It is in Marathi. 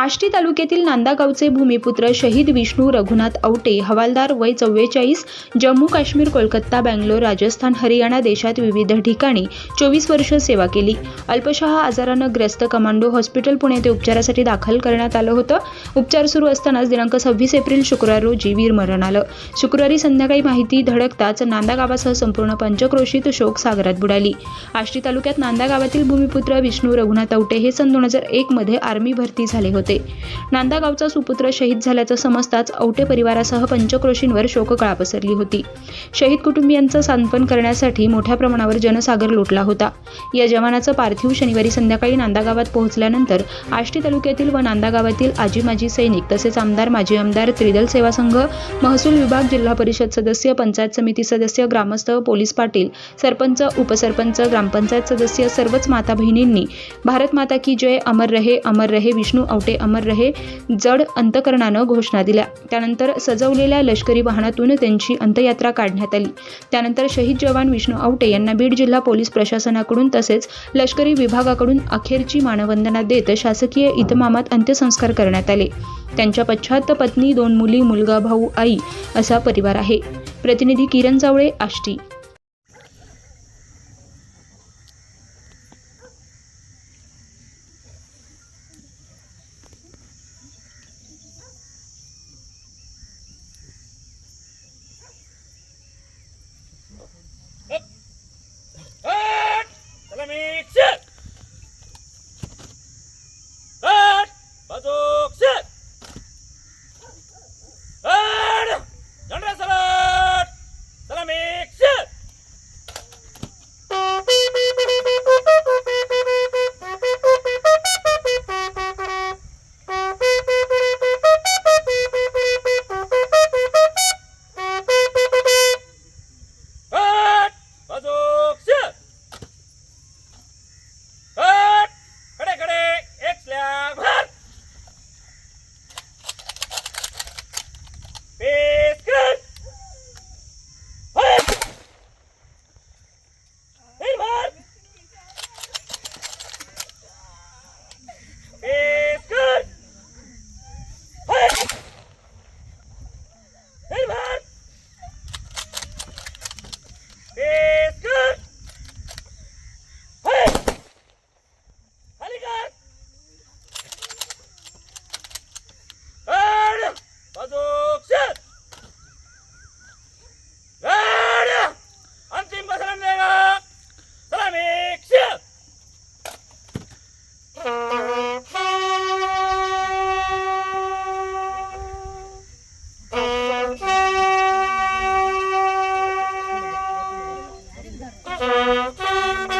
आष्टी तालुक्यातील नांदागावचे भूमिपुत्र शहीद विष्णू रघुनाथ औटे हवालदार वय चव्वेचाळीस जम्मू काश्मीर कोलकाता बँगलोर राजस्थान हरियाणा देशात विविध ठिकाणी चोवीस वर्ष सेवा केली. अल्पशहा आजारानं ग्रस्त कमांडो हॉस्पिटल पुणे येथे उपचारासाठी दाखल करण्यात आलं होतं. उपचार सुरू असतानाच दिनांक सव्वीस एप्रिल शुक्रवार रोजी वीरमरण आलं. शुक्रवारी संध्याकाळी माहिती धडकताच नांदा गावासह संपूर्ण पंचक्रोशीत शोक सागरात बुडाली. आष्टी तालुक्यात नांदा गावातील भूमिपुत्र विष्णू रघुनाथ औटे हे सन दोन हजार एकमध्ये आर्मी भरती झाले होते. होते. नांदागावचा सुपुत्र शहीद झाल्याचं समजताच औटे परिवारासह पंचक्रोशींवर शोककळा पसरली होती. शहीद कुटुंबियांचं सांत्वन करण्यासाठी मोठ्या प्रमाणावर जनसागर लोटला होता. या जवानाचं पार्थिव शनिवारी संध्याकाळी नांदागावात पोहोचल्यानंतर आष्टी तालुक्यातील व नांदा गावातील आजी माजी सैनिक तसेच आमदार माजी आमदार त्रिदल सेवा संघ महसूल विभाग जिल्हा परिषद सदस्य पंचायत समिती सदस्य ग्रामस्थ पोलीस पाटील सरपंच उपसरपंच ग्रामपंचायत सदस्य सर्वच माता बहिणींनी भारत माता की जय अमर रहे अमर रहे विष्णू औटे अमर रहे जड अंतकरणानं घोषणा दिल्या. त्यानंतर सजवलेल्या लष्करी वाहनातून त्यांची अंत्ययात्रा काढण्यात आली. त्यानंतर शहीद जवान विष्णू आवटे यांना बीड जिल्हा पोलीस प्रशासनाकडून तसेच लष्करी विभागाकडून अखेरची मानवंदना देत शासकीय इतमामात अंत्यसंस्कार करण्यात आले. त्यांच्या पश्चात पत्नी दोन मुली मुलगा भाऊ आई असा परिवार आहे. प्रतिनिधी किरण जावळे आष्टी. Música